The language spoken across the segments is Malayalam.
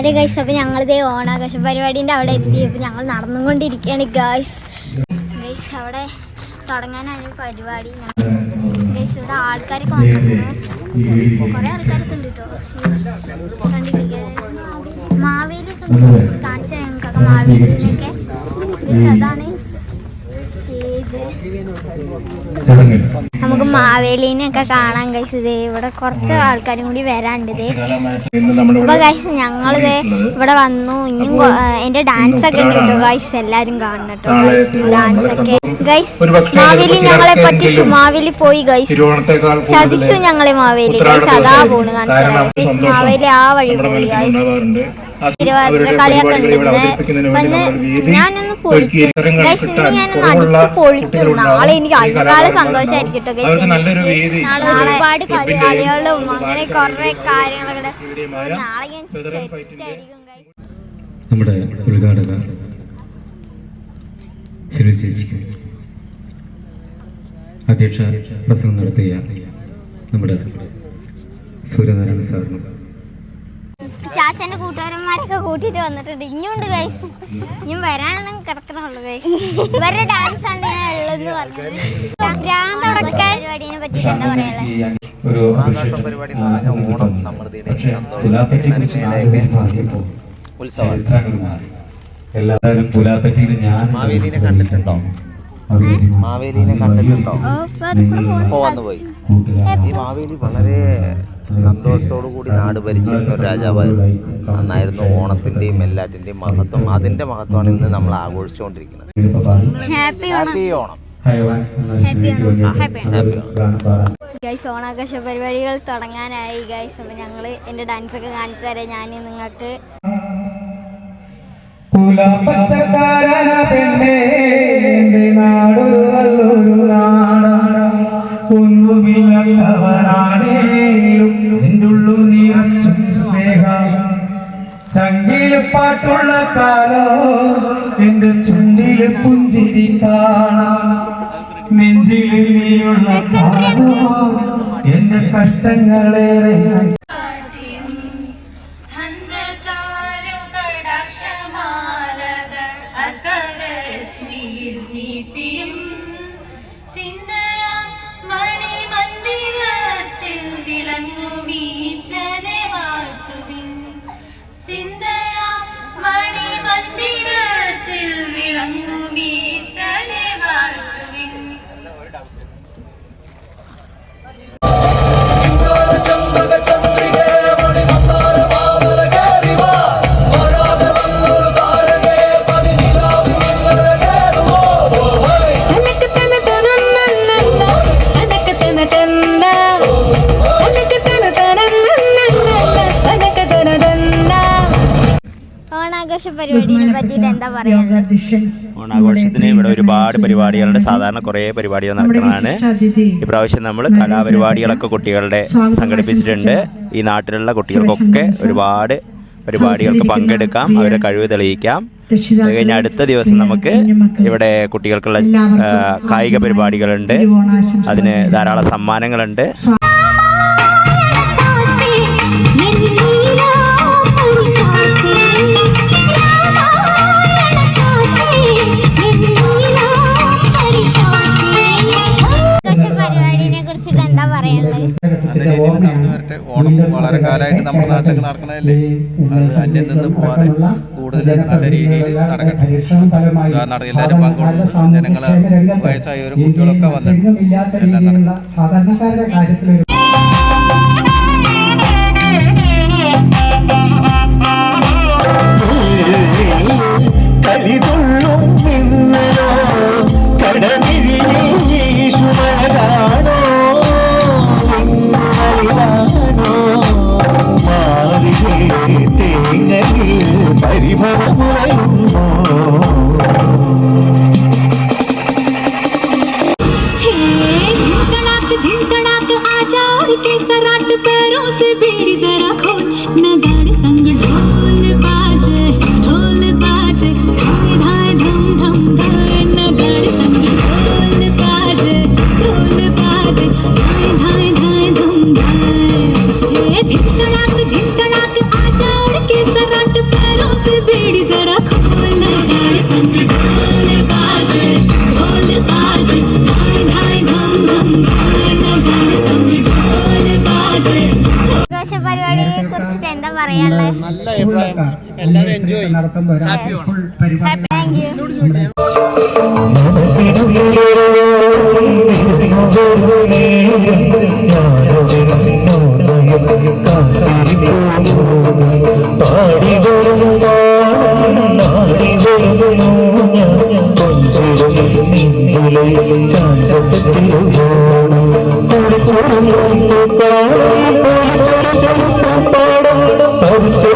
അതെ ഗൈസ് അപ്പൊ ഞങ്ങളിതേ ഓണാഘോഷ പരിപാടിന്റെ അവിടെ എത്തി. അപ്പൊ ഞങ്ങൾ നടന്നുകൊണ്ടിരിക്കുകയാണ് ഗൈസ് ഗൈസ് അവിടെ തുടങ്ങാനാണ് പരിപാടി. ഗൈസ് ഇവിടെ ആൾക്കാർ. കാണിച്ചു മാവേലിനൊക്കെ അതാണ് സ്റ്റേജ് നമുക്ക് മാവേലിനെയൊക്കെ കാണാൻ കഴിച്ചു ഇതേ ഇവിടെ കുറച്ച് ആൾക്കാരും കൂടി വരാണ്ട് ഇതേ അപ്പൊ ഗൈസ് ഞങ്ങളിത് ഇവിടെ വന്നു. ഇനിയും എന്റെ ഡാൻസ് ഒക്കെ ഉണ്ട് കേട്ടോ ഗൈസ് എല്ലാരും കാണണം കേട്ടോ ഡാൻസ് ഒക്കെ. ഗൈസ് മാവേലി ഞങ്ങളെ പറ്റിച്ചു. മാവേലി പോയി ഗൈസ് ചതിച്ചു ഞങ്ങളെ മാവേലി. ഗൈസ് അതാ പോണ് കാണിച്ചു മാവേലി ആ വഴി പോയി ഗൈസ് അവരുടെ പരിപാടികൾ ഇവിടെ അവതരിപ്പിക്കുന്നതിന് വേണ്ടി നമ്മൾ വേദി അവർക്ക് നല്ലൊരു വേദി ഒരുപാട് കളികളും അങ്ങനെ കുറെ കാര്യങ്ങളൊക്കെ നാളെ ഞാൻ ഫെദറൽ ആയിരിക്കും guys. നമ്മുടെ ഉദ്ഘാടക ശിരു ചേച്ചിക്ക് അധ്യക്ഷ പ്രസംഗം നടത്തിയ നമ്മുടെ സൂര്യനാരായണ സാറിനും ചാച്ചന്റെ കൂട്ടുകാരന്മാരൊക്കെ കൂട്ടിട്ട് വന്നിട്ടുണ്ട്. ഇനിയുണ്ട് ഗൈസ് ഇനിയും വരാനാണ് കിടക്കണുള്ളത് ഗൈസ് ഇവരുടെ ഡാൻസ് ആണ് ഞാൻ ഉള്ളതെന്ന് പറഞ്ഞത്. പരിപാടിനെ പറ്റി എന്താ പറയാനുള്ളത്? ഒരു ആഘോഷ പരിപാടി എന്ന് പറഞ്ഞാൽ ഓണം സമൃദ്ധിയുടെയും സന്തോഷത്തിന്റെയും നന്മയുടെയൊക്കെ ഉത്സവമാണ് എല്ലാവരും ഞാൻ മാവേലിനെ കണ്ടിട്ടുണ്ടോ? മാവേലിനെ കണ്ടിട്ടുണ്ടോ? പോയി. ഈ മാവേലി വളരെ സന്തോഷത്തോടു കൂടി നാട് ഭരിച്ചിരുന്ന ഒരു രാജാവായിരുന്നു അന്നായിരുന്നു ഓണത്തിന്റെയും എല്ലാറ്റിന്റെയും മഹത്വം. അതിന്റെ മഹത്വമാണ് ഇന്ന് നമ്മൾ ആഘോഷിച്ചുകൊണ്ടിരിക്കുന്നത്. Happy Onam. Happy happy Onam. Guys ഓണാഘോഷ പരിപാടികൾ തുടങ്ങാനായി. ഗൈസ് അപ്പൊ ഞങ്ങൾ എന്റെ ഡാൻസ് ഒക്കെ കാണിച്ചു തരാം. ഞാൻ നിങ്ങൾക്ക് കുലപത്രക്കാരന പെണ്ണേ നല്ലൊരു നാടാണ്. നിന്റെ ഉള്ളു സ്നേഹ? ചങ്കിൽ പാട്ടുള്ള കാലോ? എന്റെ ചുണ്ടിൽ പുഞ്ചിരി കാണാം. നെഞ്ചിൽ നീയുള്ള കാലോ എന്റെ കഷ്ടങ്ങളേറെ ഓണാഘോഷ പറ്റിയിട്ട് എന്താ ഓണാഘോഷത്തിന് ഇവിടെ ഒരുപാട് പരിപാടികളുണ്ട് സാധാരണ കുറേ പരിപാടികൾ നടക്കുന്നതാണ്. ഇപ്രാവശ്യം നമ്മൾ കലാപരിപാടികളൊക്കെ കുട്ടികളുടെ സംഘടിപ്പിച്ചിട്ടുണ്ട്. ഈ നാട്ടിലുള്ള കുട്ടികൾക്കൊക്കെ ഒരുപാട് പരിപാടികൾക്ക് പങ്കെടുക്കാം. അവരെ കഴിവ് തെളിയിക്കാം. അത് കഴിഞ്ഞ അടുത്ത ദിവസം നമുക്ക് ഇവിടെ കുട്ടികൾക്കുള്ള കായിക പരിപാടികളുണ്ട്. അതിന് ധാരാളം സമ്മാനങ്ങളുണ്ട്. വളരെ കാലമായിട്ട് നമ്മുടെ നാട്ടിലൊക്കെ നടക്കണതല്ലേ? അത് അന്യം നിന്ന് പോവാതെ കൂടുതൽ നല്ല രീതിയിൽ നടക്കട്ടെ. കാരണം എല്ലാവരും പങ്കെടുക്കും. ജനങ്ങൾ വയസ്സായവരും കുട്ടികളൊക്കെ വന്നിട്ടുണ്ട് എല്ലാം നടക്കും. സാധാരണക്കാരുടെ പറയാനുള്ളത് നല്ല അഭിപ്രായം. എല്ലാവരും എൻജോയ് നടത്തുമ്പോൾ ഫുൾ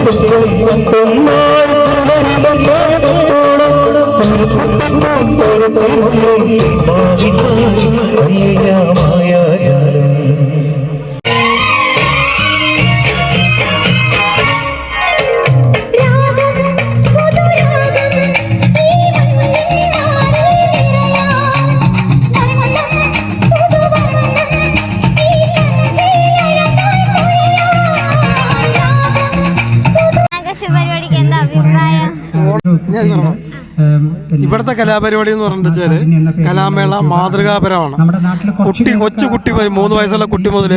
പരിപാടി താങ്ക് യു കലാപരിപാടി എന്ന് പറഞ്ഞാൽ കലാമേള മാതൃകാപരമാണ്. കുട്ടി കൊച്ചു കുട്ടി മൂന്ന് വയസ്സുള്ള കുട്ടി മുതൽ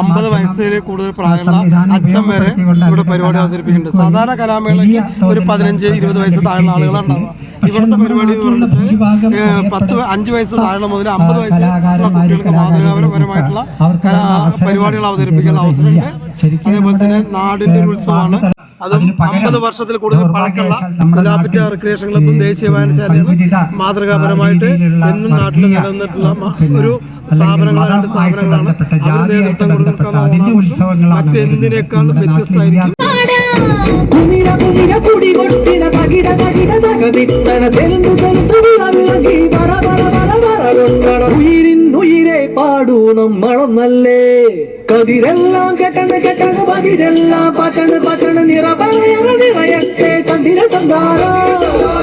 അമ്പത് വയസ്സിൽ കൂടുതൽ പ്രായമുള്ള അച്ഛൻ വരെ ഇവിടെ പരിപാടി അവതരിപ്പിക്കുന്നുണ്ട്. സാധാരണ കലാമേളയ്ക്ക് ഒരു പതിനഞ്ച് ഇരുപത് വയസ്സ് താഴെയുള്ള ആളുകളാണ് ഉണ്ടാവുക ഇവിടുത്തെ പരിപാടി എന്ന് പറഞ്ഞാൽ പത്ത് അഞ്ച് വയസ്സ് താഴെ മുതൽ അമ്പത് വയസ്സുള്ള കുട്ടികൾക്ക് മാതൃകാപരമായിട്ടുള്ള കലാ പരിപാടികൾ അവതരിപ്പിക്കാനുള്ള അവസരമുണ്ട്. അതേപോലെ തന്നെ നാടിന്റെ ഒരു ഉത്സവമാണ് അതും അമ്പത് വർഷത്തിൽ കൂടുതൽ പഴക്കമുള്ള പുലാപ്പറ്റ റിക്രിയേഷൻ ക്ലബും ദേശീയ വായനശാലയാണ് മാതൃകാപരമായിട്ട് എന്നും നാട്ടിൽ നിലനിന്നിട്ടുള്ള ഒരു സ്ഥാപനങ്ങൾ രണ്ട് സ്ഥാപനങ്ങളാണ് അവർ നേതൃത്വം കൊടുക്കുന്ന ഓണാഘോഷം മറ്റെന്തിനേക്കാളും വ്യത്യസ്തമായിരിക്കും. കുമിര കുമിര കുടി തകിട തകിട കൊണ്ടണ ഉയിരിൻ ഉയിരെ പാടൂ നമ്മളൊന്നല്ലേ? കതിരെല്ലാം കെട്ടണ് കെട്ടണ് പതിരെല്ലാം. പട്ടണ് പറ്റണ് നിറപറയറ നിറയട്ടെ തന്തിര തന്താര.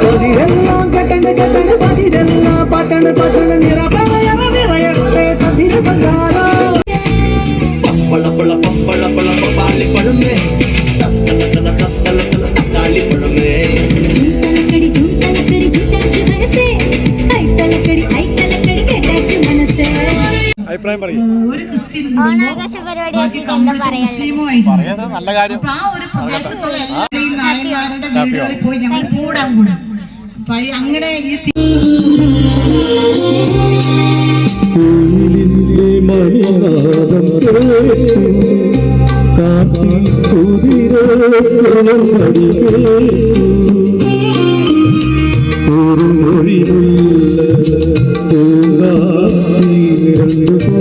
കതിരെല്ലാം കെട്ടണ് കെട്ടണ് പതിരെല്ലാം. പട്ടണ് പറ്റണ് നിറപറയറ നിറയട്ടെ തന്തിര തന്താര. തലക്കടി തലക്കടി തലച്ചു മനസ്സേ. ഐ തലക്കടി ഐ തലക്കടി കേട്ടാച്ചു മനസ്സേ. അഭിപ്രായം പറയും. നല്ല കാര്യം. ആ ഒരു പ്രദേശത്തുള്ള പോയി ഈ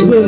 ഒരു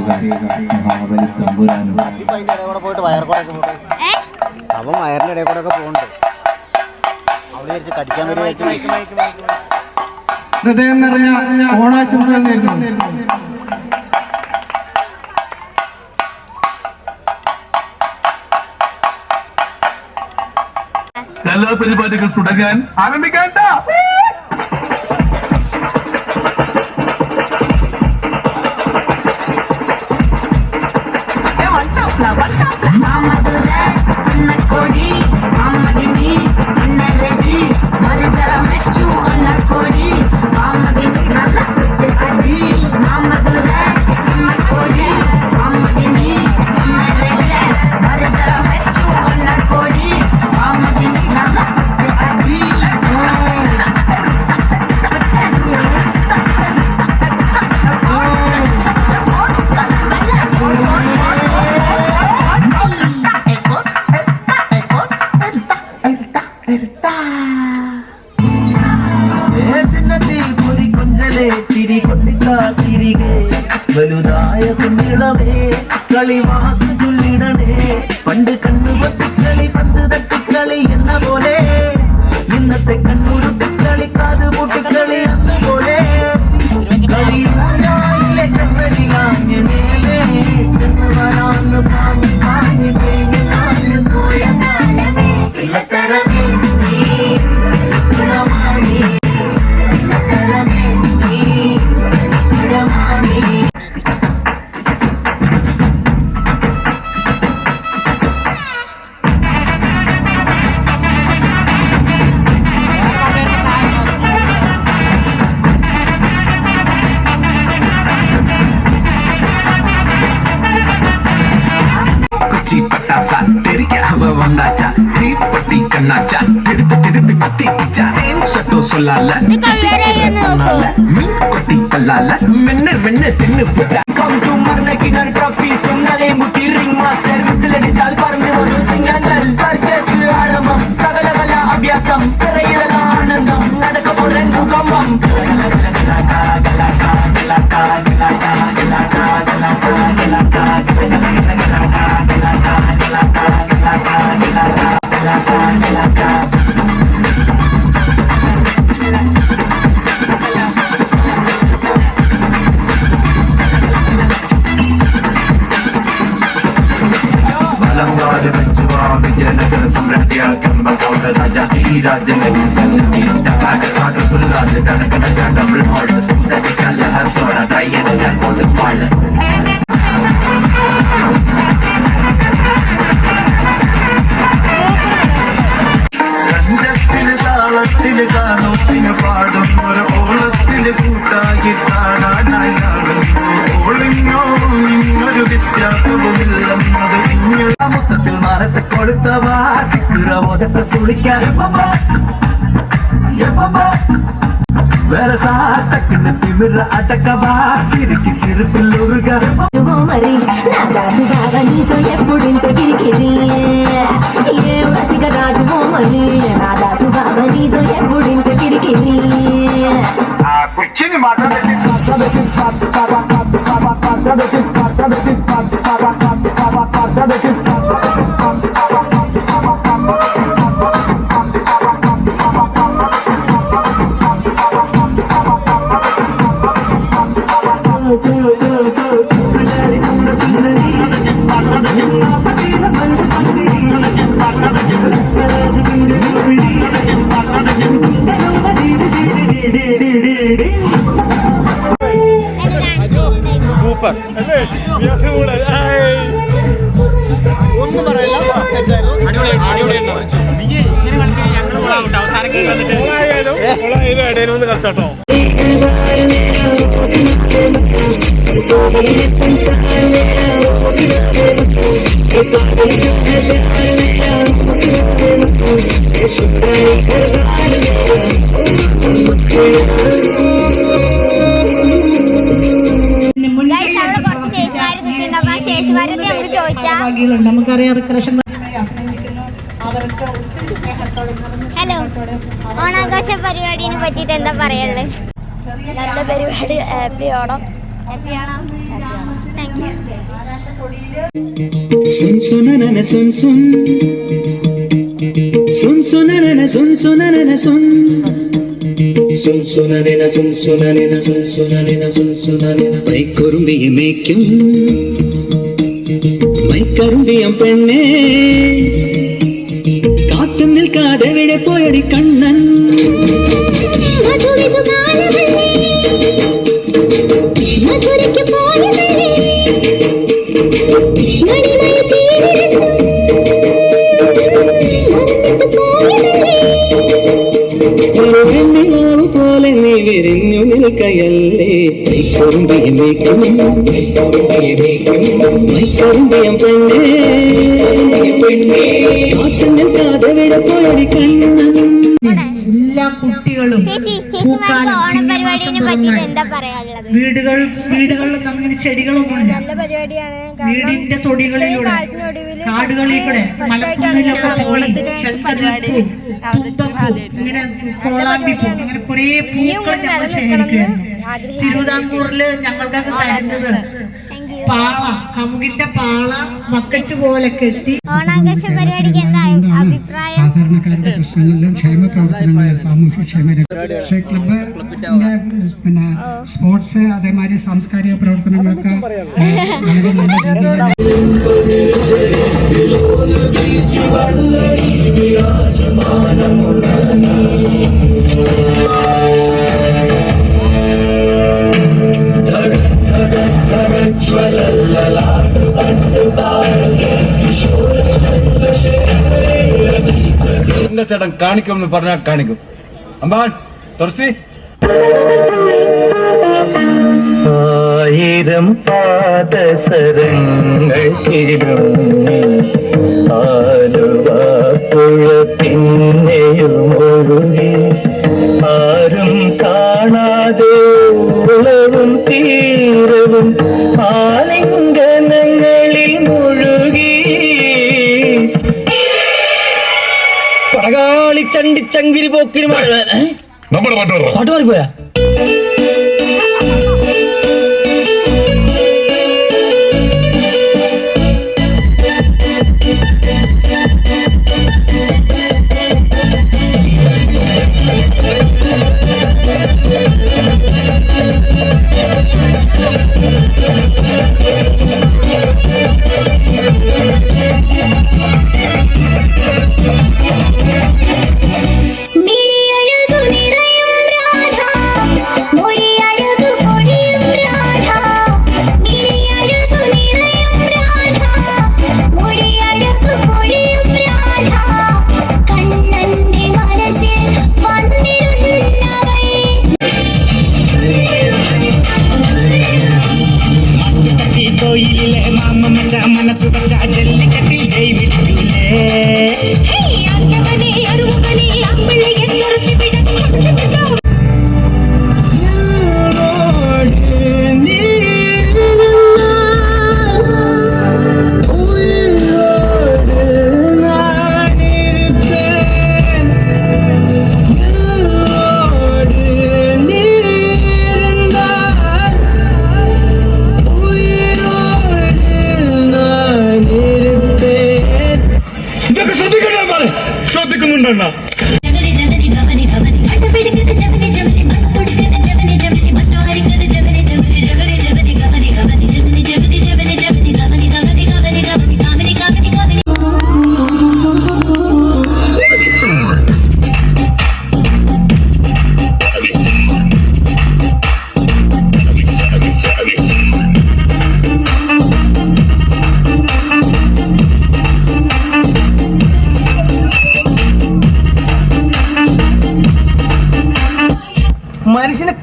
മഹാബലി തമ്പുരാനും അവൻ ഇടയിൽ കൂടെ ഒക്കെ പോകുന്നുണ്ട്. അവിടെ വിചാരിച്ച് കടിക്കാൻ വരെ വിചാരിച്ചു ഹൃദയം നിറഞ്ഞ ഓണാശംസകൾ നേരുന്നു. പരിപാടികൾ തുടങ്ങാൻ ആരംഭിക്കേണ്ട சொல்லால மீன் கொத்தி பல்லால மென்னு மென்னு தின்னு புட்டா கம் டு மரண கிணர் ட்ராபி சொன்னாலே முத்தி لو غالب التراب جنة سمرت يا كم قول رجعتي راجعني سلمي دفعت الرعد كلها لدرجة دبل هولد سمتك كلها صورة ضيّن جنب الطالب కొడుతవా సిక్కుర మొదట సుడిక వెరసా తక్కిన తిమిర అటకవా? సిరికి సిరిపిల్లురుగా మరి నా దాసు బాగా నీతో ఎప్పుడింత కిరికిరి. ఏ రసిక రాజుమో మరి నా దాసు బాగా నీతో ఎప్పుడింత కిరికిరి. ఆ కుర్చీని మాట్లాడబెట్టి మాట్లాడబెట్టి మాట్లాడబెట్టి మాట్లాడబెట్టి ഭാഗികളുണ്ട് നമുക്കറിയാം റിക്രഷൻ അവർക്ക് ഒത്തിരി സ്നേഹത്തോടെ ഹലോ ഓണാഘോഷ പരിപാടിനെ പറ്റിയിട്ട് എന്താ പറയാനുള്ളത്? നല്ല പരിപാടി. Happy Onam. Happy Onam. Thank you Sun സുൻ സുൻ സുൻ സുനനന സുൻ സുനനന സുൻ സുൻ സുനനന സുൻ സുനനന സുൻ സുനനന സുൻ സുനനന മൈക്കുറുമ്പിയെ മേയ്ക്കും മൈക്കറുമ്പിയം പെണ്ണേ കാത്തു നിൽക്കാതെ എവിടെ പോയടി കണ്ണൻ മൈക്കുറുമ്പിയെ മേയ്ക്കും മൈക്കുറുമ്പിയെ പെണ്ണേ പെണ്ണേ കാത്തു നിൽക്കാതെ എവിടെ പോയടി കണ്ണൻ എല്ലാ കുട്ടികളും വീടുകൾ വീടുകളിൽ അങ്ങനെ ചെടികളൊന്നുമില്ല. വീടിന്റെ തൊടികളിലൂടെ കാടുകളിൽ കൂടെ മലക്കുന്നിലൊക്കെ പോയി ചെണ്ടതിപ്പൂ തുമ്പപ്പൂ ഇങ്ങനെ കോളാമ്പിപ്പൂ അങ്ങനെ കുറെ പൂക്കൾ ഞങ്ങൾ ശേഖരിക്കുകയായിരുന്നു. തിരുവിതാംകൂറിൽ ഞങ്ങൾക്കൊക്കെ തരുന്നത് പാള കമുകിന്റെ പാള ബക്കറ്റ് പോലെ കെട്ടി. ഓണാഘോഷ പരിപാടിക്ക് എന്താ അഭിപ്രായം സാധാരണക്കാരുടെ പ്രശ്നങ്ങളിലും ക്ഷേമ പ്രവർത്തനങ്ങളിലും സാമൂഹ്യ ക്ഷേമ പക്ഷേ ക്ലബ്ബ് പിന്നെ സ്പോർട്സ് അതേമാതിരി സാംസ്കാരിക പ്രവർത്തനങ്ങളൊക്കെ ഏഹ്, ചേട്ടൻ കാണിക്കും എന്ന് പറഞ്ഞാൽ കാണിക്കും. അമ്പാൻ തുറസി ആയിരം പാദസരങ്ങൾ ആലുവാപ്പുഴ പിന്നെയും ഒഴുകി ആരും കാണാതെ ഉളവും തീരവും ആലിംഗനങ്ങളിൽ சண்டி சண்டி சங்கிரி போக்கிரி நம்மள பாட்டு வரும் பாட்டு வரும் போயா Thank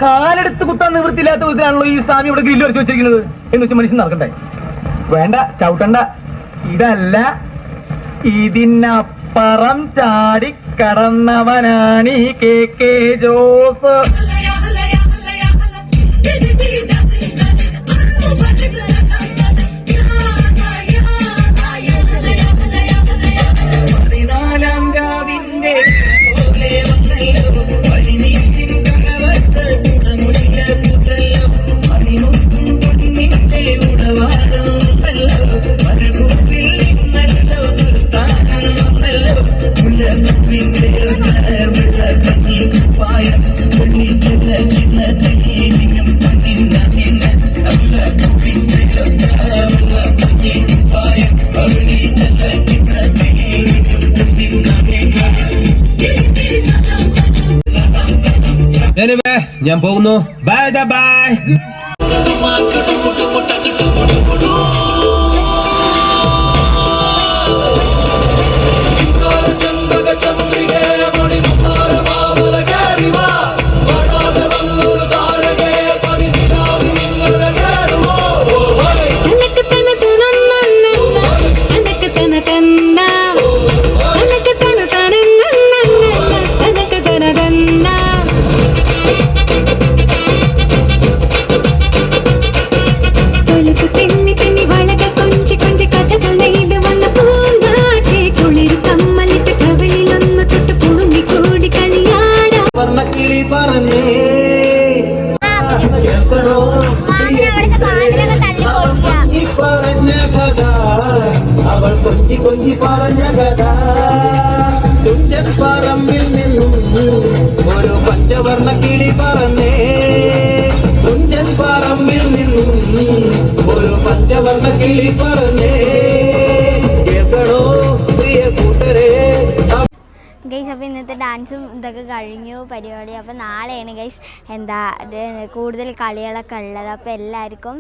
കാലെടുത്ത് കുത്താൻ നിവൃത്തിയില്ലാത്ത വിധത്തിലാണല്ലോ ഈ സ്വാമി ഇവിടെ ഗ്രില്ല് വരച്ച് വെച്ചിരിക്കുന്നത് എന്ന് വെച്ചാൽ മനുഷ്യൻ നടക്കണ്ടേ? വേണ്ട ചവിട്ടണ്ട. ഇതല്ല. ഇതിനപ്പുറം ചാടി കടന്നവനാണ് ഈ കെ കെ ജോസ്. ഞാൻ പോകുന്നു ബൈ ബൈ കൊഞ്ചി കൊഞ്ചി പറഞ്ഞ കഥ. തുഞ്ചൻ പറമ്പിൽ നിന്നും ഒരു പഞ്ചവർണ കിളി പറഞ്ഞേ. തുഞ്ചൻ പറമ്പിൽ നിന്നും ഒരു പഞ്ചവർണ കിളി പറഞ്ഞേ. പ്രിയ ഗൈസ് അപ്പോൾ ഇന്നത്തെ ഡാൻസും ഇതൊക്കെ കഴിഞ്ഞു പരിപാടി. അപ്പോൾ നാളെയാണ് ഗൈസ് എന്താ കൂടുതൽ കളികളൊക്കെ ഉള്ളത്. അപ്പോൾ എല്ലാവർക്കും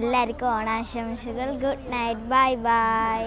എല്ലാവർക്കും ഓണാശംസകൾ. Good night. Bye bye.